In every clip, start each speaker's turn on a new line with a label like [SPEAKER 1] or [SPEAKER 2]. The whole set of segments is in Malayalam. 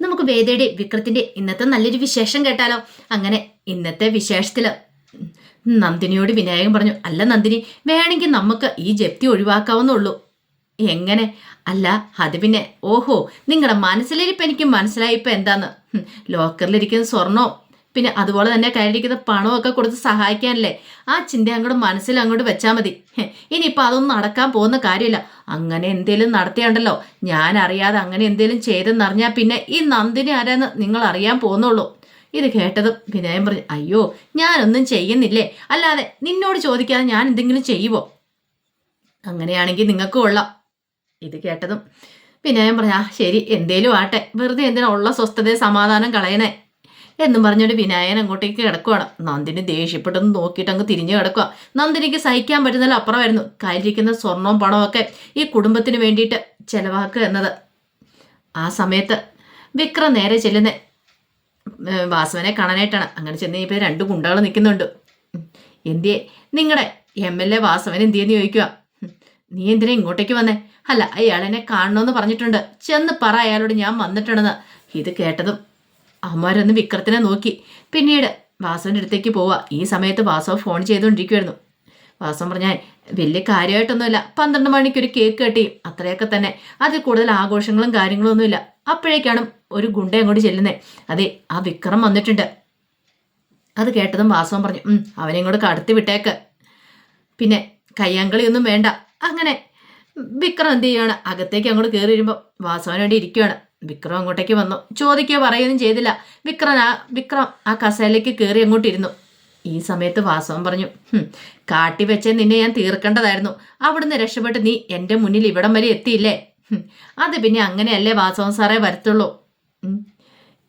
[SPEAKER 1] നമുക്ക് വേദയുടെ വിക്രത്തിന്റെ ഇന്നത്തെ നല്ലൊരു വിശേഷം കേട്ടാലോ? അങ്ങനെ ഇന്നത്തെ വിശേഷത്തിൽ നന്ദിനിയോട് വിനായകൻ പറഞ്ഞു അല്ല നന്ദിനി വേണമെങ്കിൽ നമുക്ക് ഈ ജപ്തി ഒഴിവാക്കാവുന്നുള്ളൂ എങ്ങനെ? അല്ല അത് പിന്നെ ഓഹോ നിങ്ങളുടെ മനസ്സിലിരിപ്പ് എനിക്ക് മനസ്സിലായി ഇപ്പൊ എന്താന്ന് ലോക്കറിലിരിക്കുന്ന സ്വർണവും പിന്നെ അതുപോലെ തന്നെ കയ്യിലിരിക്കുന്ന പണമൊക്കെ കൊടുത്ത് സഹായിക്കാനല്ലേ? ആ ചിന്ത അങ്ങോട്ട് മനസ്സിൽ അങ്ങോട്ട് വെച്ചാൽ മതി. ഇനിയിപ്പോൾ അതൊന്നും നടക്കാൻ പോകുന്ന കാര്യമില്ല. അങ്ങനെ എന്തേലും നടത്തിയുണ്ടല്ലോ. ഞാൻ അറിയാതെ അങ്ങനെ എന്തേലും ചെയ്തെന്നറിഞ്ഞാൽ പിന്നെ ഈ നന്ദിനി ആരാന്ന് നിങ്ങൾ അറിയാൻ പോകുന്നുള്ളൂ. ഇത് കേട്ടതും വിനയം പറഞ്ഞു അയ്യോ ഞാനൊന്നും ചെയ്യുന്നില്ലേ? അല്ലാതെ നിന്നോട് ചോദിക്കാതെ ഞാൻ എന്തെങ്കിലും ചെയ്യുമോ അങ്ങനെയാണെങ്കിൽ നിങ്ങൾക്ക് കൊള്ളാം. ഇത് കേട്ടതും വിനയം പറഞ്ഞു ആ ശരി എന്തേലും ആട്ടെ. വെറുതെ എന്തിനാ ഉള്ള സ്വസ്ഥതയെ സമാധാനം കളയണേ? എന്നും പറഞ്ഞുകൊണ്ട് വിനായകൻ അങ്ങോട്ടേക്ക് കിടക്കുവാണ്. നന്ദിനി ദേഷ്യപ്പെട്ടൊന്ന് നോക്കിയിട്ട് അങ്ങ് തിരിഞ്ഞു കിടക്കുക നന്ദിനിക്ക് സഹിക്കാൻ പറ്റുന്നതിൽ അപ്പുറമായിരുന്നു. കയ്യിലിരിക്കുന്ന സ്വർണവും പണവും ഒക്കെ ഈ കുടുംബത്തിന് വേണ്ടിയിട്ട് ചെലവാക്കുക എന്നത്. ആ സമയത്ത് വിക്രം നേരെ ചെല്ലുന്ന വാസവനെ കാണാനായിട്ടാണ്. അങ്ങനെ ചെന്ന് ഇപ്പോൾ രണ്ട് ഗുണ്ടകൾ നിൽക്കുന്നുണ്ട്. എന്തിയെ? നിങ്ങളുടെ എം എൽ എ വാസവൻ എന്തിയെന്ന് ചോദിക്കുക. നീ എന്തിനാ ഇങ്ങോട്ടേക്ക് വന്നേ? അല്ല അയാൾ എന്നെ കാണണമെന്ന് പറഞ്ഞിട്ടുണ്ട്. ചെന്ന് പറ അയാളോട് ഞാൻ വന്നിട്ടുണ്ടെന്ന്. ഇത് കേട്ടതും അമ്മമാരൊന്ന് വിക്രത്തിനെ നോക്കി. പിന്നീട് വാസുവിന്റെ അടുത്തേക്ക് പോവുക ഈ സമയത്ത് വാസവ് ഫോൺ ചെയ്തുകൊണ്ടിരിക്കുമായിരുന്നു വാസം പറഞ്ഞാൽ വലിയ കാര്യമായിട്ടൊന്നുമില്ല പന്ത്രണ്ട് മണിക്ക് ഒരു കേക്ക് കെട്ടി അത്രയൊക്കെ തന്നെ. അതിൽ കൂടുതൽ ആഘോഷങ്ങളും കാര്യങ്ങളും ഒന്നുമില്ല അപ്പോഴേക്കാണ് ഒരു ഗുണ്ട അങ്ങോട്ട് ചെല്ലുന്നത് അതെ ആ വിക്രം വന്നിട്ടുണ്ട്. അത് കേട്ടതും വാസവൻ പറഞ്ഞു അവനെ ഇങ്ങോട്ട് കടത്തി വിട്ടേക്ക്. പിന്നെ കയ്യാങ്കളിയൊന്നും വേണ്ട. അങ്ങനെ വിക്രം എന്ത് ചെയ്യുകയാണ് അകത്തേക്ക് അങ്ങോട്ട് കയറി വരുമ്പോൾ വാസവനോട് ഇരിക്കുകയാണ് വിക്രം അങ്ങോട്ടേക്ക് വന്നു. ചോദിക്കുക പറയുകയൊന്നും ചെയ്തില്ല. വിക്രം ആ വിക്രം ആ കസേലേക്ക് കയറി അങ്ങോട്ടിരുന്നു. ഈ സമയത്ത് വാസവൻ പറഞ്ഞു കാട്ടിവെച്ച് കാട്ടി വെച്ച് നിന്നെ ഞാൻ തീർക്കേണ്ടതായിരുന്നു. അവിടുന്ന് രക്ഷപ്പെട്ട് നീ എന്റെ മുന്നിൽ ഇവിടം വരെ എത്തിയില്ലേ? അത് പിന്നെ അങ്ങനെയല്ലേ വാസവൻ സാറേ വരത്തുള്ളൂ?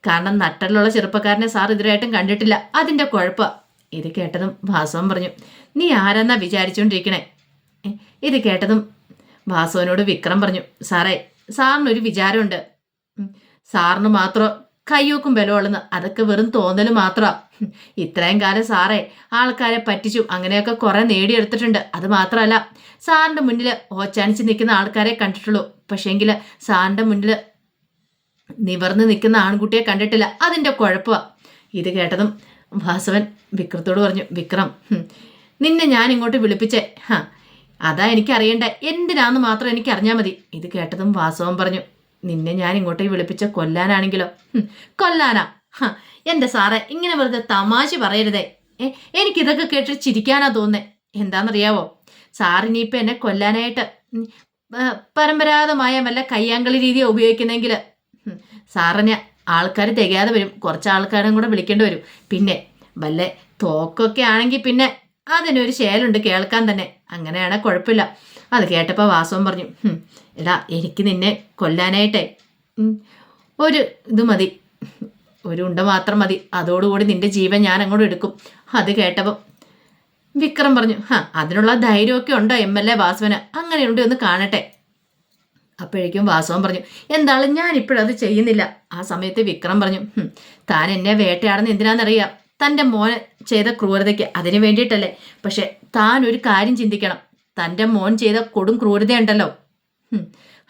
[SPEAKER 1] കാരണം നട്ടലുള്ള ചെറുപ്പക്കാരനെ സാർ ഇതുവരെയായിട്ടും കണ്ടിട്ടില്ല. അതിന്റെ കുഴപ്പ. ഇത് കേട്ടതും വാസവൻ പറഞ്ഞു നീ ആരെന്നാ വിചാരിച്ചുകൊണ്ടിരിക്കണേ ഇത് കേട്ടതും വാസവനോട് വിക്രം പറഞ്ഞു സാറേ സാറിനൊരു വിചാരമുണ്ട്. സാറിന് മാത്രം കയ്യോക്കും ബലമുള്ളെന്ന് അതൊക്കെ വെറും തോന്നൽ മാത്രമാണ് ഇത്രയും കാലം സാറേ ആൾക്കാരെ പറ്റിച്ചു അങ്ങനെയൊക്കെ കുറെ നേടിയെടുത്തിട്ടുണ്ട്. അത് മാത്രമല്ല സാറിന്റെ മുന്നിൽ ഓച്ചാനിച്ച് നിൽക്കുന്ന ആൾക്കാരെ കണ്ടിട്ടുള്ളൂ. പക്ഷേങ്കിൽ സാറിന്റെ മുന്നിൽ നിവർന്ന് നിൽക്കുന്ന ആൺകുട്ടിയെ കണ്ടിട്ടില്ല. അതിന്റെ കുഴപ്പമാണ് ഇത് കേട്ടതും വാസവൻ വിക്രത്തോട് പറഞ്ഞു വിക്രം നിന്നെ ഞാൻ ഇങ്ങോട്ട് വിളിപ്പിച്ചേ. ഹാ അതാ എനിക്കറിയണ്ടേ. എന്തിനാന്ന് മാത്രം എനിക്ക് അറിഞ്ഞാൽ മതി. ഇത് കേട്ടതും വാസവൻ പറഞ്ഞു നിന്നെ ഞാൻ ഇങ്ങോട്ടേക്ക് വിളിപ്പിച്ച കൊല്ലാനാണെങ്കിലോ? കൊല്ലാനാ? എന്റെ സാറേ ഇങ്ങനെ വെറുതെ തമാശ പറയരുതേ. എനിക്ക് എനിക്കിതൊക്കെ കേട്ട് ചിരിക്കാനാ തോന്നേ എന്താണെന്നറിയാവോ സാറിനിയിപ്പോൾ എന്നെ കൊല്ലാനായിട്ട് പരമ്പരാഗതമായ വല്ല കയ്യാങ്കളി രീതിയാണ് ഉപയോഗിക്കുന്നെങ്കിൽ സാറിന് ആൾക്കാർ തികയാതെ വരും. കുറച്ച് ആൾക്കാരും കൂടെ വിളിക്കേണ്ടി വരും. പിന്നെ വല്ല തോക്കൊക്കെ ആണെങ്കിൽ പിന്നെ അതിനൊരു ശേലുണ്ട് കേൾക്കാൻ തന്നെ. അങ്ങനെയാണെ കുഴപ്പമില്ല. അത് കേട്ടപ്പോൾ വാസവൻ പറഞ്ഞു "ഹും, എടാ എനിക്ക് നിന്നെ കൊല്ലാനായിട്ടെ. ഒരു ഇത് മതി. ഒരു ഉണ്ട മാത്രം മതി. അതോടുകൂടി നിന്റെ ജീവൻ ഞാൻ അങ്ങോട്ട് എടുക്കും. അത് കേട്ടപ്പോൾ വിക്രം പറഞ്ഞു ഹാ അതിനുള്ള ധൈര്യമൊക്കെ ഉണ്ടോ എം എൽ എ വാസവന്? അങ്ങനെയുണ്ട് ഒന്ന് കാണട്ടെ. അപ്പോഴേക്കും വാസവൻ പറഞ്ഞു എന്തായാലും ഞാൻ ഇപ്പോഴത് ചെയ്യുന്നില്ല. ആ സമയത്ത് വിക്രം പറഞ്ഞു താൻ എന്നെ വേട്ടയാടുന്ന എന്തിനാണെന്നറിയാം. തന്റെ മോൻ ചെയ്ത ക്രൂരതയ്ക്ക് അതിനു വേണ്ടിയിട്ടല്ലേ. പക്ഷെ താൻ ഒരു കാര്യം ചിന്തിക്കണം. തന്റെ മോൻ ചെയ്ത കൊടും ക്രൂരതയുണ്ടല്ലോ.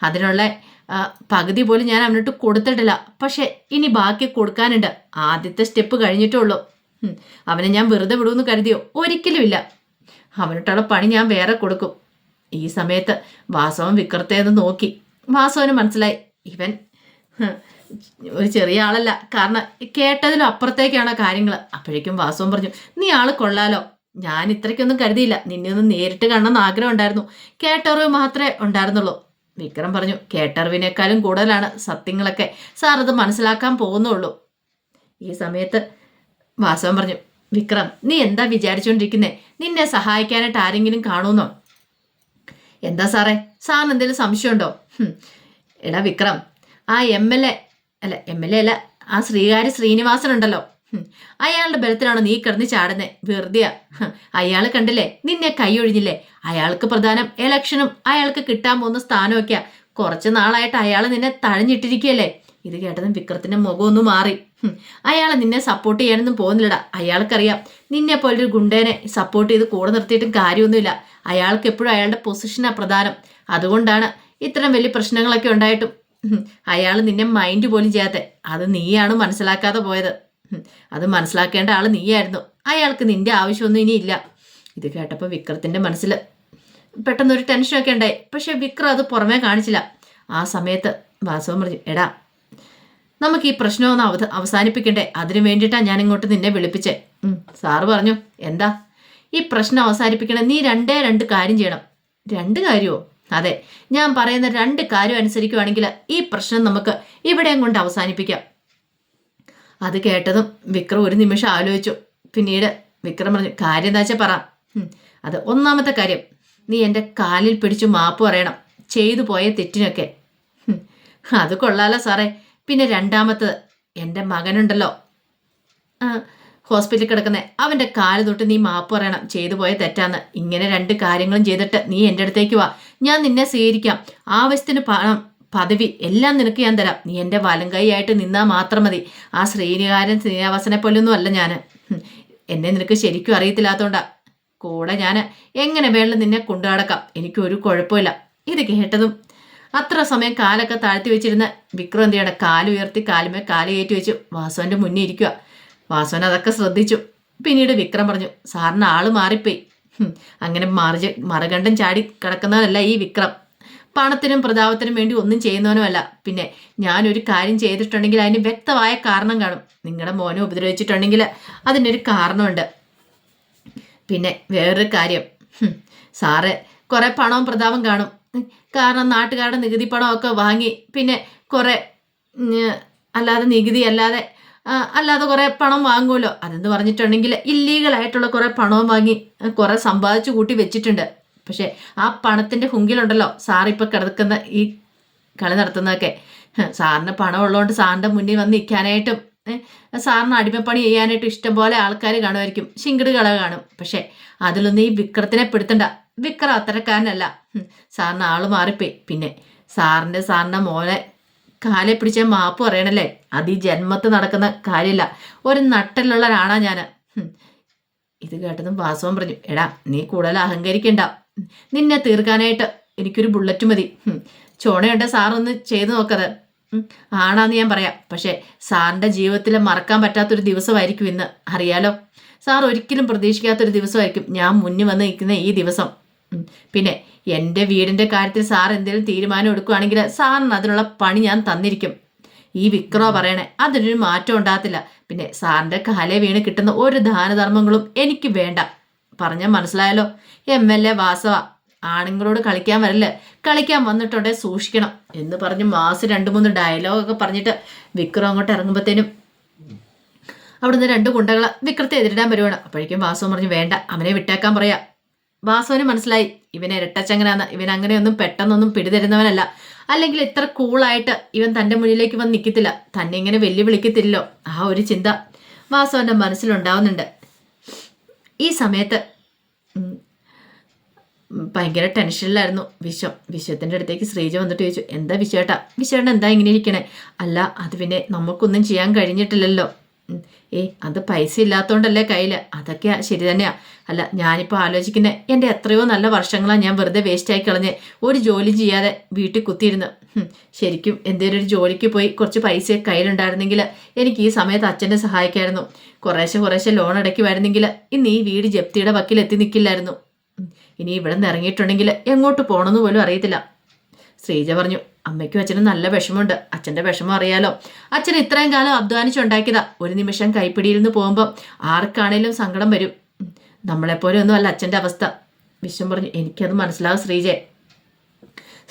[SPEAKER 1] അതിനുള്ള പകുതി പോലും ഞാൻ അവനോട്ട് കൊടുത്തിട്ടില്ല. പക്ഷെ ഇനി ബാക്കി കൊടുക്കാനുണ്ട്. ആദ്യത്തെ സ്റ്റെപ്പ് കഴിഞ്ഞിട്ടേ ഉള്ളൂ. അവനെ ഞാൻ വെറുതെ വിടുമെന്ന് കരുതിയോ? ഒരിക്കലുമില്ല. അവനോട്ടുള്ള പണി ഞാൻ വേറെ കൊടുക്കും. ഈ സമയത്ത് വാസവൻ വിക്രത്തെ ഒന്ന് നോക്കി. വാസവന് മനസ്സിലായി. ഇവൻ ഒരു ചെറിയ ആളല്ല. കാരണം കേട്ടതിലും അപ്പുറത്തേക്കാണ് കാര്യങ്ങൾ അപ്പോഴേക്കും വാസവൻ പറഞ്ഞു നീ ആൾ കൊള്ളാലോ. ഞാൻ ഇത്രയ്ക്കൊന്നും കരുതിയില്ല. നിന്നെ ഒന്ന് നേരിട്ട് കാണണമെന്ന് ആഗ്രഹം ഉണ്ടായിരുന്നു. കേട്ടറിവ് മാത്രമേ ഉണ്ടായിരുന്നുള്ളൂ. വിക്രം പറഞ്ഞു കേട്ടറിവിനേക്കാളും കൂടുതലാണ് സത്യങ്ങളൊക്കെ. സാർ അത് മനസ്സിലാക്കാൻ പോകുന്നുള്ളൂ. ഈ സമയത്ത് വാസവൻ പറഞ്ഞു വിക്രം നീ എന്താ വിചാരിച്ചുകൊണ്ടിരിക്കുന്നേ നിന്നെ സഹായിക്കാനായിട്ട് ആരെങ്കിലും കാണുമെന്നോ? എന്താ സാറേ? സാറിന് എന്തെങ്കിലും സംശയമുണ്ടോ. എടാ വിക്രം ആ എം എൽ എ അല്ല എം എൽ എ അല്ല ആ ശ്രീകാരി ശ്രീനിവാസൻ ഉണ്ടല്ലോ. അയാളുടെ ബലത്തിലാണ് നീ കിടന്ന് ചാടുന്നേ? വെറുതെയാ. അയാൾ കണ്ടില്ലേ? നിന്നെ കൈയൊഴിഞ്ഞില്ലേ അയാൾക്ക് പ്രധാനം എലക്ഷനും അയാൾക്ക് കിട്ടാൻ പോകുന്ന സ്ഥാനമൊക്കെയാ. കുറച്ച് നാളായിട്ട് അയാൾ നിന്നെ തഴഞ്ഞിട്ടിരിക്കുകയല്ലേ? ഇത് കേട്ടതും വിക്രത്തിന്റെ മുഖം ഒന്ന് മാറി. അയാൾ നിന്നെ സപ്പോർട്ട് ചെയ്യാനൊന്നും പോകുന്നില്ലടാ. അയാൾക്കറിയാം. നിന്നെ പോലൊരു ഗുണ്ടേനെ സപ്പോർട്ട് ചെയ്ത് കൂടെ നിർത്തിയിട്ടും കാര്യമൊന്നുമില്ല. അയാൾക്ക് എപ്പോഴും അയാളുടെ പൊസിഷനാ പ്രധാനം. അതുകൊണ്ടാണ് ഇത്തരം വലിയ പ്രശ്നങ്ങളൊക്കെ ഉണ്ടായിട്ടും. അയാൾ നിന്നെ മൈൻഡ് പോലും ചെയ്യാത്ത. അത് നീയാണ് മനസ്സിലാക്കാതെ പോയത്. അത് മനസ്സിലാക്കേണ്ട ആൾ നീയായിരുന്നു. അയാൾക്ക് നിന്റെ ആവശ്യമൊന്നും ഇനിയില്ല ഇത് കേട്ടപ്പോൾ വിക്രത്തിന്റെ മനസ്സിൽ പെട്ടെന്നൊരു ടെൻഷനൊക്കെ ഉണ്ടായി. പക്ഷേ വിക്രം അത് പുറമേ കാണിച്ചില്ല. ആ സമയത്ത് വാസവം പറഞ്ഞു എടാ നമുക്ക് ഈ പ്രശ്നമൊന്ന് അവ അവസാനിപ്പിക്കണ്ടേ? അതിനു വേണ്ടിയിട്ടാണ് ഞാൻ ഇങ്ങോട്ട് നിന്നെ വിളിപ്പിച്ചേ. സാറ് പറഞ്ഞു എന്താ? ഈ പ്രശ്നം അവസാനിപ്പിക്കണേ നീ രണ്ടേ രണ്ട് കാര്യം ചെയ്യണം. രണ്ട് കാര്യമോ അതെ ഞാൻ പറയുന്ന രണ്ട് കാര്യം അനുസരിക്കുവാണെങ്കിൽ ഈ പ്രശ്നം നമുക്ക് ഇവിടെയും കൊണ്ട് അവസാനിപ്പിക്കാം. അത് കേട്ടതും വിക്രം ഒരു നിമിഷം ആലോചിച്ചു. പിന്നീട് വിക്രം പറഞ്ഞു കാര്യം എന്താ വെച്ചാൽ പറ. അത് ഒന്നാമത്തെ കാര്യം. നീ എന്റെ കാലിൽ പിടിച്ചു മാപ്പ് പറയണം. ചെയ്തു പോയ തെറ്റിനൊക്കെ. അത് കൊള്ളാലോ സാറേ. പിന്നെ രണ്ടാമത്തത് എന്റെ മകനുണ്ടല്ലോ. ഹോസ്പിറ്റലിൽ കിടക്കുന്ന. അവന്റെ കാൽ തൊട്ട് നീ മാപ്പ് പറയണം. ചെയ്തു പോയ തെറ്റാന്ന്. ഇങ്ങനെ രണ്ട് കാര്യങ്ങളും ചെയ്തിട്ട് നീ എന്റെ അടുത്തേക്ക് വാ. ഞാൻ നിന്നെ സ്വീകരിക്കാം. ആവശ്യത്തിന് പണം പദവി എല്ലാം നിനക്ക് ഞാൻ തരാം. നീ എന്റെ വലം കൈയായിട്ട് നിന്നാൽ മാത്രം മതി. ആ ശ്രീനികാരൻ ശ്രീനിവാസനെ പോലൊന്നും അല്ല ഞാൻ എന്നെ നിനക്ക് ശരിക്കും അറിയത്തില്ലാത്തതുകൊണ്ടാ കൂടെ ഞാൻ എങ്ങനെ വേണം നിന്നെ കൊണ്ടു നടക്കാം. എനിക്കൊരു കുഴപ്പമില്ല. ഇത് കേട്ടതും അത്ര സമയം കാലൊക്കെ താഴ്ത്തി വെച്ചിരുന്ന വിക്രം എന്ത് ചെയ്യണം? കാലുയർത്തി കാലുമേ കാൽ കയറ്റി വെച്ചു വാസുവിന്റെ മുന്നിൽ ഇരിക്കുക വാസുവൻ അതൊക്കെ ശ്രദ്ധിച്ചു. പിന്നീട് വിക്രം പറഞ്ഞു സാറിന് ആൾ മാറിപ്പോയി. അങ്ങനെ മറിച്ച് മറുകണ്ടം ചാടി കിടക്കുന്നതല്ല ഈ വിക്രം. പണത്തിനും പ്രതാപത്തിനും വേണ്ടി ഒന്നും ചെയ്യുന്നവനുമല്ല. പിന്നെ ഞാനൊരു കാര്യം ചെയ്തിട്ടുണ്ടെങ്കിൽ അതിന് വ്യക്തമായ കാരണം കാണും. നിങ്ങളുടെ മോനെ ഉപദ്രവിച്ചിട്ടുണ്ടെങ്കിൽ അതിനൊരു കാരണമുണ്ട്. പിന്നെ വേറൊരു കാര്യം. സാറ് കുറെ പണവും പ്രതാപം കാണും. കാരണം നാട്ടുകാരുടെ നികുതി പണമൊക്കെ വാങ്ങി പിന്നെ കുറേ അല്ലാതെ നികുതി അല്ലാതെ അല്ലാതെ കുറേ പണം വാങ്ങുമല്ലോ. അതെന്ന് പറഞ്ഞിട്ടുണ്ടെങ്കിൽ ഇല്ലീഗലായിട്ടുള്ള കുറേ പണവും വാങ്ങി കുറെ സമ്പാദിച്ചു കൂട്ടി വെച്ചിട്ടുണ്ട്. പക്ഷെ ആ പണത്തിന്റെ ഹുങ്കിലുണ്ടല്ലോ. സാറിപ്പോൾ കിടക്കുന്ന ഈ കളി നടത്തുന്നതൊക്കെ. സാറിന് പണം ഉള്ളതുകൊണ്ട് സാറിന്റെ മുന്നിൽ വന്ന് നിൽക്കാനായിട്ടും സാറിന് അടിമപ്പണി ചെയ്യാനായിട്ടും ഇഷ്ടംപോലെ ആൾക്കാർ കാണുമായിരിക്കും. ശിങ്കിട് കള കാണും. പക്ഷേ അതിലൊന്നും ഈ വിക്രത്തിനെ പെടുത്തണ്ട. വിക്രം അത്തരക്കാരനല്ല. സാറിന് ആൾ മാറിപ്പോയി. പിന്നെ സാറിന്റെ സാറിന്റെ മോനെ കാലെ പിടിച്ച മാപ്പ് പറയണല്ലേ? അത് ഈ ജന്മത്ത് നടക്കുന്ന കാര്യമില്ല ഒരു നട്ടലുള്ള ഒരാണാ ഞാൻ ഇത് കേട്ടതും വാസവൻ പറഞ്ഞു. എടാ നീ കൂടുതൽ അഹങ്കരിക്കണ്ട. നിന്നെ തീർക്കാനായിട്ട് എനിക്കൊരു ബുള്ളറ്റ് മതി. ചോണയുണ്ട് സാറൊന്ന് ചെയ്തു നോക്കത്. ആണാന്ന് ഞാൻ പറയാം. പക്ഷേ സാറിന്റെ ജീവിതത്തിൽ മറക്കാൻ പറ്റാത്തൊരു ദിവസമായിരിക്കും ഇന്ന്. അറിയാലോ? സാർ ഒരിക്കലും പ്രതീക്ഷിക്കാത്തൊരു ദിവസമായിരിക്കും ഞാൻ മുന്നിൽ വന്ന് നിൽക്കുന്ന ഈ ദിവസം. പിന്നെ എന്റെ വീടിന്റെ കാര്യത്തിൽ സാർ എന്തെങ്കിലും തീരുമാനം എടുക്കുകയാണെങ്കിൽ സാറിന് അതിനുള്ള പണി ഞാൻ തന്നിരിക്കും. ഈ വിക്രോ പറയണേ അതിനൊരു മാറ്റം ഉണ്ടാകത്തില്ല. പിന്നെ സാറിന്റെ കാലേ വീണ് കിട്ടുന്ന ഒരു ദാനധർമ്മങ്ങളും എനിക്ക് വേണ്ട. പറഞ്ഞാൽ മനസ്സിലായല്ലോ. എം എൽ എ വാസവ ആണുങ്ങളോട് കളിക്കാൻ വരല്ലേ? കളിക്കാൻ വന്നിട്ടുണ്ടെ സൂക്ഷിക്കണം എന്ന് പറഞ്ഞ് മാസ് രണ്ട് മൂന്ന് ഡയലോഗൊക്കെ പറഞ്ഞിട്ട് വിക്രം അങ്ങോട്ട് ഇറങ്ങുമ്പോഴത്തേനും അവിടുന്ന് രണ്ട് കുണ്ടകളെ വിക്രത്തെ എതിരിടാൻ വരുവാണ്. അപ്പോഴേക്കും വാസവൻ പറഞ്ഞു വേണ്ട അവനെ വിട്ടേക്കാൻ പറയാ. വാസുവിന് മനസ്സിലായി ഇവനെ ഇരട്ടച്ചങ്ങനാന്ന്. ഇവൻ അങ്ങനെയൊന്നും പെട്ടെന്നൊന്നും പിടിതരുന്നവനല്ല. അല്ലെങ്കിൽ ഇത്ര കൂളായിട്ട് ഇവൻ തന്റെ മുന്നിലേക്ക് വന്ന് നിൽക്കത്തില്ല തന്നെ ഇങ്ങനെ വെല്ലുവിളിക്കത്തില്ലല്ലോ. ആ ഒരു ചിന്ത വാസുവിന്റെ മനസ്സിലുണ്ടാവുന്നുണ്ട്. ഈ സമയത്ത് ഭയങ്കര ടെൻഷനിലായിരുന്നു. വിശ്വം വിശ്വത്തിന്റെ അടുത്തേക്ക് ശ്രീജ വന്നിട്ട് ചോദിച്ചു എന്താ വിശ്വേട്ടാ? വിശ്വേട്ടൻ എന്താ ഇങ്ങനെ ഇരിക്കണേ? അല്ല അത് പിന്നെ നമുക്കൊന്നും ചെയ്യാൻ കഴിഞ്ഞിട്ടില്ലല്ലോ. ഏ അത് പൈസ ഇല്ലാത്തതുകൊണ്ടല്ലേ കയ്യിൽ അതൊക്കെ ശരി തന്നെയാ. അല്ല ഞാനിപ്പോൾ ആലോചിക്കുന്നത് എന്റെ എത്രയോ നല്ല വർഷങ്ങളാണ് ഞാൻ വെറുതെ വേസ്റ്റായി കളഞ്ഞ് ഒരു ജോലി ചെയ്യാതെ വീട്ടിൽ കുത്തിയിരുന്ന്. ശരിക്കും എന്തെങ്കിലും ഒരു ജോലിക്ക് പോയി കുറച്ച് പൈസ കയ്യിലുണ്ടായിരുന്നെങ്കിൽ എനിക്ക് ഈ സമയത്ത് അച്ഛനെ സഹായിക്കായിരുന്നു. കുറേശ്ശെ കുറേശ്ശെ ലോൺ അടയ്ക്കുമായിരുന്നെങ്കിൽ ഇന്ന് ഈ വീട് ജപ്തിയുടെ വക്കിൽ എത്തി നിൽക്കില്ലായിരുന്നു ഇനി ഇവിടെ നിന്ന് ഇറങ്ങിയിട്ടുണ്ടെങ്കിൽ എങ്ങോട്ട് പോകണമെന്ന് പോലും അറിയത്തില്ല. ശ്രീജ പറഞ്ഞു അമ്മയ്ക്കും അച്ഛനും നല്ല വിഷമമുണ്ട്. അച്ഛന്റെ വിഷമം അറിയാലോ. അച്ഛൻ ഇത്രയും കാലം അധ്വാനിച്ചുണ്ടാക്കിയതാ. ഒരു നിമിഷം കൈപ്പിടിയിൽ നിന്ന് പോകുമ്പോൾ ആർക്കാണേലും സങ്കടം വരും. നമ്മളെപ്പോലെ ഒന്നും അല്ല അച്ഛന്റെ അവസ്ഥ. വിശ്വം പറഞ്ഞു എനിക്കത് മനസ്സിലാവും ശ്രീജെ.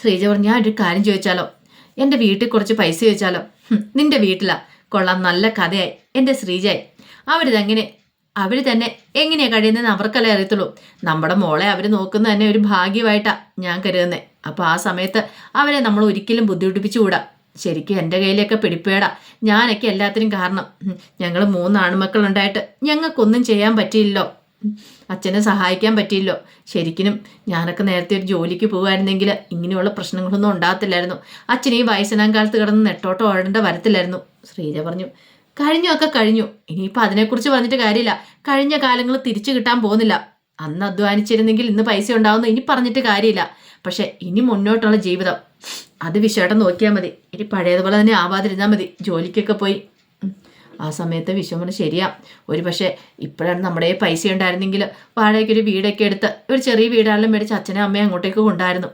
[SPEAKER 1] ശ്രീജ പറഞ്ഞു ഞാൻ ഒരു കാര്യം ചോദിച്ചാലോ? എന്റെ വീട്ടിൽ കുറച്ച് പൈസ ചോദിച്ചാലോ? നിന്റെ വീട്ടിലാ? കൊള്ളാം നല്ല കഥയായി. എന്റെ ശ്രീജയായി. അവരിതെങ്ങനെ അവർ തന്നെ എങ്ങനെയാ കഴിയുന്നതെന്ന് അവർക്കല്ലേ അറിയത്തുള്ളൂ. നമ്മുടെ മോളെ അവർ നോക്കുന്ന തന്നെ ഒരു ഭാഗ്യമായിട്ടാണ് ഞാൻ കരുതുന്നത് അപ്പോൾ ആ സമയത്ത് അവരെ നമ്മൾ ഒരിക്കലും ബുദ്ധിമുട്ടിപ്പിച്ചുകൂടാ. ശരിക്കും എന്റെ കയ്യിലൊക്കെ പിടിപ്പേടാ. ഞാനൊക്കെ എല്ലാത്തിനും കാരണം. ഞങ്ങൾ മൂന്ന് ആൺമക്കളുണ്ടായിട്ട് ഞങ്ങൾക്കൊന്നും ചെയ്യാൻ പറ്റിയില്ലോ. അച്ഛനെ സഹായിക്കാൻ പറ്റിയില്ലോ. ശരിക്കും ഞാനൊക്കെ നേരത്തെ ഒരു ജോലിക്ക് പോകുമായിരുന്നെങ്കിൽ ഇങ്ങനെയുള്ള പ്രശ്നങ്ങളൊന്നും ഉണ്ടാകത്തില്ലായിരുന്നു. അച്ഛൻ ഈ വയസ്സനാം കാലത്ത് കിടന്ന് നെട്ടോട്ട് ഓടേണ്ട വരത്തില്ലായിരുന്നു. ശ്രീജ പറഞ്ഞു കഴിഞ്ഞു കഴിഞ്ഞൊക്കെ കഴിഞ്ഞു. ഇനിയിപ്പോൾ അതിനെക്കുറിച്ച് പറഞ്ഞിട്ട് കാര്യമില്ല. കഴിഞ്ഞ കാലങ്ങൾ തിരിച്ചു കിട്ടാൻ പോകുന്നില്ല. അന്ന് അധ്വാനിച്ചിരുന്നെങ്കിൽ ഇന്ന് പൈസ ഉണ്ടാവുന്ന ഇനി പറഞ്ഞിട്ട് കാര്യമില്ല. പക്ഷേ ഇനി മുന്നോട്ടുള്ള ജീവിതം. അത് വിശേഷം നോക്കിയാൽ മതി. ഇനി പഴയതുപോലെ തന്നെ ആവാതിരുന്നാൽ മതി. ജോലിക്കൊക്കെ പോയി. ആ സമയത്ത് വിശ്വം പറഞ്ഞു ശരിയാ. ഒരു പക്ഷേ ഇപ്പോഴാണ് നമ്മുടെ പൈസ ഉണ്ടായിരുന്നെങ്കിൽ വാടകയ്ക്കൊരു വീടൊക്കെ എടുത്ത് ഒരു ചെറിയ വീടാണെങ്കിലും മേടിച്ച് അച്ഛനെ അമ്മയും അങ്ങോട്ടേക്ക് കൊണ്ടായിരുന്നു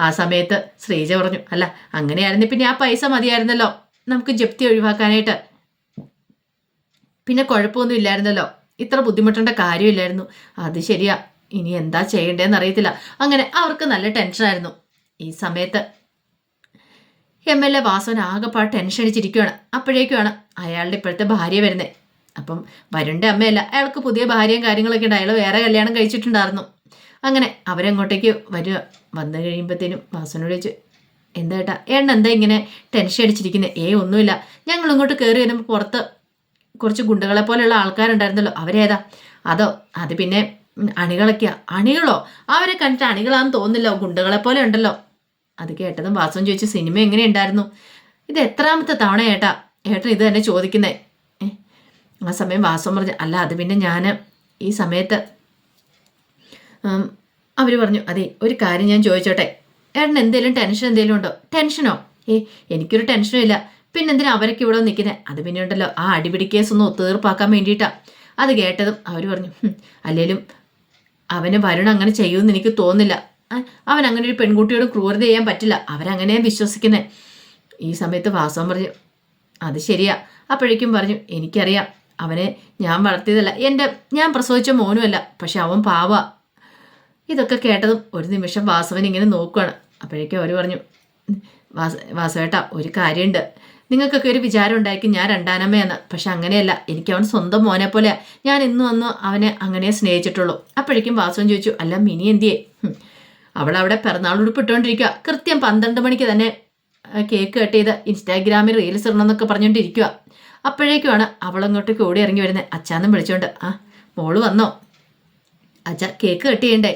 [SPEAKER 1] ആ സമയത്ത് ശ്രീജ പറഞ്ഞു അല്ല അങ്ങനെയായിരുന്നു പിന്നെ ആ പൈസ മതിയായിരുന്നല്ലോ. നമുക്ക് ജപ്തി ഒഴിവാക്കാനായിട്ട്. പിന്നെ കുഴപ്പമൊന്നും ഇല്ലായിരുന്നല്ലോ. ഇത്ര ബുദ്ധിമുട്ടേണ്ട കാര്യമില്ലായിരുന്നു. അത് ശരിയാ. ഇനി എന്താ ചെയ്യേണ്ടതെന്ന് അറിയത്തില്ല. അങ്ങനെ അവർക്ക് നല്ല ടെൻഷനായിരുന്നു. ഈ സമയത്ത് എം എൽ എ വാസവൻ ആകെപ്പാ ടെൻഷൻ അടിച്ചിരിക്കുകയാണ് അപ്പോഴേക്കുമാണ് അയാളുടെ ഇപ്പോഴത്തെ ഭാര്യ വരുന്നത് അപ്പം വരുണിന്റെ അമ്മയല്ല അയാൾക്ക് പുതിയ ഭാര്യയും കാര്യങ്ങളൊക്കെ ഉണ്ട്. അയാൾ വേറെ കല്യാണം കഴിച്ചിട്ടുണ്ടായിരുന്നു. അങ്ങനെ അവരങ്ങോട്ടേക്ക് വരിക. വന്നു കഴിയുമ്പോഴത്തേനും വാസനോട് ചോദിച്ചു എന്താ ഏട്ടാ ഏണ്ട എന്താ ഇങ്ങനെ ടെൻഷൻ അടിച്ചിരിക്കുന്നത് ഏ ഒന്നുമില്ല. ഞങ്ങൾ ഇങ്ങോട്ട് കയറി വരുമ്പോൾ പുറത്ത് കുറച്ച് ഗുണ്ടകളെ പോലെയുള്ള ആൾക്കാരുണ്ടായിരുന്നല്ലോ. അവരേതാ? അതോ അത് പിന്നെ അണികളൊക്കെയാ? അണികളോ? അവരെ കണ്ടിട്ട് അണികളാന്ന് തോന്നില്ല ഗുണ്ടകളെ പോലെ ഉണ്ടല്ലോ. അത് കേട്ടതും വാസവൻ ചോദിച്ചു സിനിമ എങ്ങനെ ഉണ്ടായിരുന്നു ഇത് എത്രാമത്തെ തവണ ഏട്ടാ. ഏട്ടൻ ഇത് തന്നെ ചോദിക്കുന്നേ. ആ സമയം വാസവൻ പറഞ്ഞു അല്ല അത് പിന്നെ ഞാൻ ഈ സമയത്ത് അവർ പറഞ്ഞു അതെ ഒരു കാര്യം ഞാൻ ചോദിച്ചോട്ടെ. ഏട്ടൻ എന്തെങ്കിലും ടെൻഷൻ എന്തെങ്കിലും ഉണ്ടോ? ടെൻഷനോ? ഏ എനിക്കൊരു ടെൻഷനും ഇല്ല. പിന്നെ പിന്നെന്തിനാ അവരൊക്കെ ഇവിടെ നിൽക്കുന്നത് അത് പിന്നെ ഉണ്ടല്ലോ ആ അടിപിടി കേസ് ഒന്ന് ഒത്തുതീർപ്പാക്കാൻ വേണ്ടിയിട്ടാണ് അത് കേട്ടതും അവർ പറഞ്ഞു അല്ലെങ്കിലും അവന് വരുൺ അങ്ങനെ ചെയ്യുമെന്ന് എനിക്ക് തോന്നില്ല അവൻ അങ്ങനെ ഒരു പെൺകുട്ടിയോട് ക്രൂരത ചെയ്യാൻ പറ്റില്ല. അവരങ്ങനെ വിശ്വസിക്കുന്നത് ഈ സമയത്ത് വാസവൻ പറഞ്ഞു അത് ശരിയാ. അപ്പോഴേക്കും പറഞ്ഞു എനിക്കറിയാം. അവനെ ഞാൻ വളർത്തിയതല്ല. എന്റെ ഞാൻ പ്രസവിച്ച മോനുമല്ല പക്ഷെ അവൻ പാവ. ഇതൊക്കെ കേട്ടതും ഒരു നിമിഷം വാസവൻ ഇങ്ങനെ നോക്കുകയാണ് അപ്പോഴേക്കും അവർ പറഞ്ഞു വാസ വാസവേട്ട ഒരു കാര്യമുണ്ട്. നിങ്ങൾക്കൊക്കെ ഒരു വിചാരം ഉണ്ടായിരിക്കും ഞാൻ രണ്ടാനമ്മയെന്ന്. പക്ഷെ അങ്ങനെയല്ല. എനിക്ക് അവൻ സ്വന്തം മോനെ പോലെ ഞാൻ ഇന്നും അന്നും അവനെ അങ്ങനെ സ്നേഹിച്ചിട്ടുള്ളൂ. അപ്പോഴേക്കും വാസവൻ ചോദിച്ചു അല്ല മിനി എന്തിയെ. അവൾ അവിടെ പിറന്നാൾ ഉടുപ്പിട്ടുകൊണ്ടിരിക്കുക കൃത്യം പന്ത്രണ്ട് മണിക്ക് തന്നെ കേക്ക് കട്ട് ചെയ്ത് ഇൻസ്റ്റാഗ്രാമിൽ റീൽസ് ഇടണം ഇടണമെന്നൊക്കെ പറഞ്ഞുകൊണ്ടിരിക്കുക അപ്പോഴേക്കുമാണ് അവളങ്ങോട്ടേക്ക് ഓടി ഇറങ്ങി വരുന്നത്. അച്ഛാന്നും വിളിച്ചോണ്ട് ആ മോൾ വന്നോ? അച്ഛ കേക്ക് കട്ട് ചെയ്യണ്ടേ.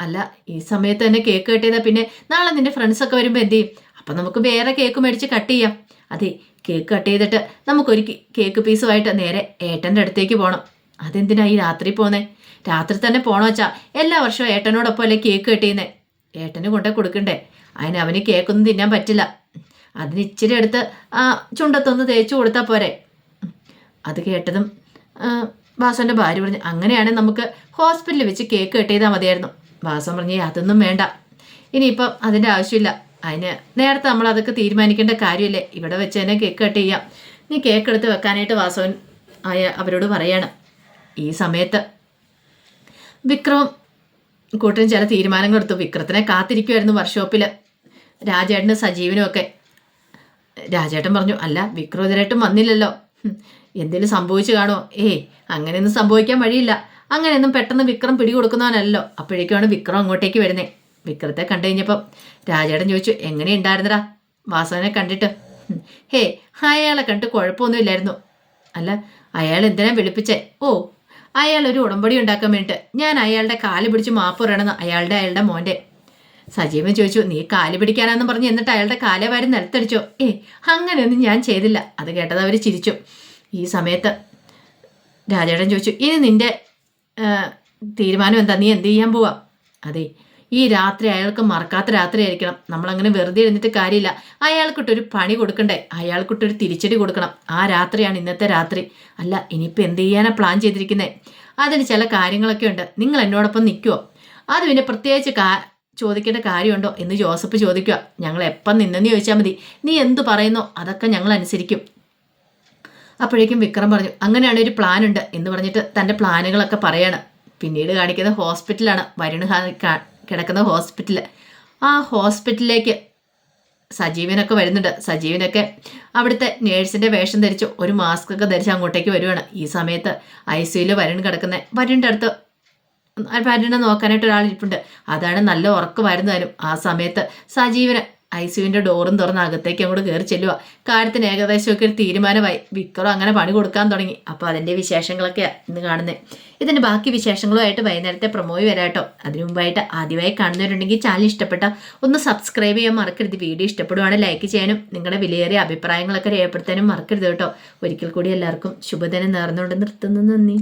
[SPEAKER 1] അല്ല ഈ സമയത്ത് തന്നെ കേക്ക് കട്ട് ചെയ്താൽ പിന്നെ നാളെ നിന്റെ ഫ്രണ്ട്സൊക്കെ വരുമ്പോൾ എന്ത് ചെയ്യും? അപ്പം നമുക്ക് വേറെ കേക്ക് മേടിച്ച് കട്ട് ചെയ്യാം. അതെ കേക്ക് കട്ട് ചെയ്തിട്ട് നമുക്കൊരു കേക്ക് പീസുമായിട്ട് നേരെ ഏട്ടന്റെ അടുത്തേക്ക് പോകണം അതെന്തിനാ ഈ രാത്രി പോന്നേ? രാത്രി തന്നെ പോണോ വെച്ചാ എല്ലാ വർഷവും ഏട്ടനോടൊപ്പം അല്ലേ കേക്ക് കട്ട് ചെയ്യുന്നേ ഏട്ടന് കൊണ്ടേ കൊടുക്കണ്ടേ. അതിന് അവന് കേക്കൊന്നും തിന്നാൻ പറ്റില്ല. അതിന് ഇച്ചിരി എടുത്ത് ആ ചുണ്ടത്തൊന്ന് തേച്ചു കൊടുത്താൽ പോരെ. അത് കേട്ടതും വാസുവിന്റെ ഭാര്യ പറഞ്ഞു അങ്ങനെയാണെങ്കിൽ നമുക്ക് ഹോസ്പിറ്റലിൽ വെച്ച് കേക്ക് കട്ട് മതിയായിരുന്നു. വാസു പറഞ്ഞു അതൊന്നും വേണ്ട. ഇനിയിപ്പം അതിന്റെ ആവശ്യമില്ല. അതിന് നേരത്തെ നമ്മൾ അതൊക്കെ തീരുമാനിക്കേണ്ട കാര്യമില്ലേ? ഇവിടെ വെച്ച് തന്നെ കേക്ക് കട്ട് ചെയ്യാം. നീ കേക്ക് എടുത്ത് വെക്കാനായിട്ട് വാസവൻ ആയ അവരോട് പറയാണ്. ഈ സമയത്ത് വിക്രം കൂട്ടരും ചില തീരുമാനങ്ങൾ എടുത്തു. വിക്രത്തിനെ കാത്തിരിക്കുമായിരുന്നു വർക്ക്ഷോപ്പിൽ രാജേട്ടനും സജീവനും ഒക്കെ. രാജേട്ടൻ പറഞ്ഞു അല്ല വിക്രം ഇതിനായിട്ടും വന്നില്ലല്ലോ. എന്തേലും സംഭവിച്ചു കാണോ ഏയ് അങ്ങനെയൊന്നും സംഭവിക്കാൻ വഴിയില്ല. അങ്ങനെയൊന്നും പെട്ടെന്ന് വിക്രം പിടികൊടുക്കുന്നവനല്ലോ അപ്പോഴേക്കുമാണ് വിക്രം അങ്ങോട്ടേക്ക് വരുന്നത് വിക്രത്തെ കണ്ടു കഴിഞ്ഞപ്പം രാജേട്ടൻ ചോദിച്ചു എങ്ങനെയുണ്ടായിരുന്നടാ വാസവനെ കണ്ടിട്ട്? ഹേ അയാളെ കണ്ടിട്ട് കുഴപ്പമൊന്നുമില്ലായിരുന്നു. അല്ല അയാൾ എന്തിനാ വിളിപ്പിച്ചേ? ഓ അയാൾ ഒരു ഉടമ്പടി ഉണ്ടാക്കാൻ വേണ്ടിയിട്ട് ഞാൻ അയാളുടെ കാൽ പിടിച്ച് മാപ്പ് പറയണമെന്ന് അയാളുടെ അയാളുടെ മോന്റെ. സജീവൻ ചോദിച്ചു നീ കാൽ പിടിക്കാനാന്ന് പറഞ്ഞ് എന്നിട്ട് അയാളുടെ കാലെ വാരി നിലത്തടിച്ചോ? ഏ അങ്ങനെയൊന്നും ഞാൻ ചെയ്തില്ല. അത് കേട്ടത് അവർ ചിരിച്ചു. ഈ സമയത്ത് രാജേട്ടൻ ചോദിച്ചു ഇനി നിന്റെ തീരുമാനം എന്താ? നീ എന്ത് ചെയ്യാൻ പോവാ? അതെ ഈ രാത്രി അയാൾക്ക് മറക്കാത്ത രാത്രി ആയിരിക്കണം നമ്മളങ്ങനെ വെറുതെ ഇരുന്നിട്ട് കാര്യമില്ല. അയാൾക്കിട്ടൊരു പണി കൊടുക്കണ്ടേ? അയാൾക്കിട്ടൊരു തിരിച്ചടി കൊടുക്കണം. ആ രാത്രിയാണ് ഇന്നത്തെ രാത്രി. അല്ല ഇനിയിപ്പോൾ എന്ത് ചെയ്യാനാണ് പ്ലാൻ ചെയ്തിരിക്കുന്നത് അതിന് ചില കാര്യങ്ങളൊക്കെ ഉണ്ട്. നിങ്ങൾ എന്നോടൊപ്പം നിൽക്കുമോ അത് പിന്നെ പ്രത്യേകിച്ച് കാ ചോദിക്കേണ്ട കാര്യമുണ്ടോ എന്ന് ജോസഫ് ചോദിക്കുക. ഞങ്ങൾ എപ്പം നിന്നെന്ന് ചോദിച്ചാൽ മതി. നീ എന്തു പറയുന്നോ അതൊക്കെ ഞങ്ങൾ അനുസരിക്കും. അപ്പോഴേക്കും വിക്രം പറഞ്ഞു അങ്ങനെയാണ് ഒരു പ്ലാൻ ഉണ്ട് എന്ന് പറഞ്ഞിട്ട് തന്റെ പ്ലാനുകളൊക്കെ പറയാണ്. പിന്നീട് കാണിക്കുന്നത് ഹോസ്പിറ്റലാണ് വരുണ് കിടക്കുന്ന ഹോസ്പിറ്റൽ ആ ഹോസ്പിറ്റലിലേക്ക് സജീവനൊക്കെ വരുന്നുണ്ട്. സജീവനൊക്കെ അവിടുത്തെ നേഴ്സിന്റെ വേഷം ധരിച്ച് ഒരു മാസ്ക് ഒക്കെ ധരിച്ച് അങ്ങോട്ടേക്ക് വരുവാണ്. ഈ സമയത്ത് ഐ സിയുയിൽ വരുൺ കിടക്കുന്ന വരുണിന്റെ അടുത്ത് വരുണിനെ നോക്കാനായിട്ട് ഒരാൾ ഇരിപ്പുണ്ട്. അതാണ് നല്ല ഉറക്കം വരുന്നതാനും ആ സമയത്ത് സജീവന് ഐ സിയുവിന്റെ ഡോറും തുറന്ന് അകത്തേക്ക് അങ്ങോട്ട് കയറി ചെല്ലുക കാര്യത്തിന് ഏകദേശമൊക്കെ ഒരു തീരുമാനമായി. വിക്രം അങ്ങനെ പണി കൊടുക്കാൻ തുടങ്ങി. അപ്പോൾ അതിന്റെ വിശേഷങ്ങളൊക്കെയാണ് ഇന്ന് കാണുന്നത് ഇതിന്റെ ബാക്കി വിശേഷങ്ങളുമായിട്ട് വൈകുന്നേരത്തെ പ്രൊമോയി വരാട്ടോ അതിനു മുമ്പായിട്ട് ആദ്യമായി കാണുന്നവരുണ്ടെങ്കിൽ ചാനൽ ഇഷ്ടപ്പെട്ട ഒന്ന് സബ്സ്ക്രൈബ് ചെയ്യാൻ മറക്കരുത്. വീഡിയോ ഇഷ്ടപ്പെടുവാണെങ്കിൽ ലൈക്ക് ചെയ്യാനും നിങ്ങളുടെ വിലയേറിയ അഭിപ്രായങ്ങളൊക്കെ രേഖപ്പെടുത്താനും മറക്കരുത് കേട്ടോ. ഒരിക്കൽ കൂടി എല്ലാവർക്കും ശുഭദിനം നേർന്നുകൊണ്ട് നിർത്തുന്നു. നന്ദി.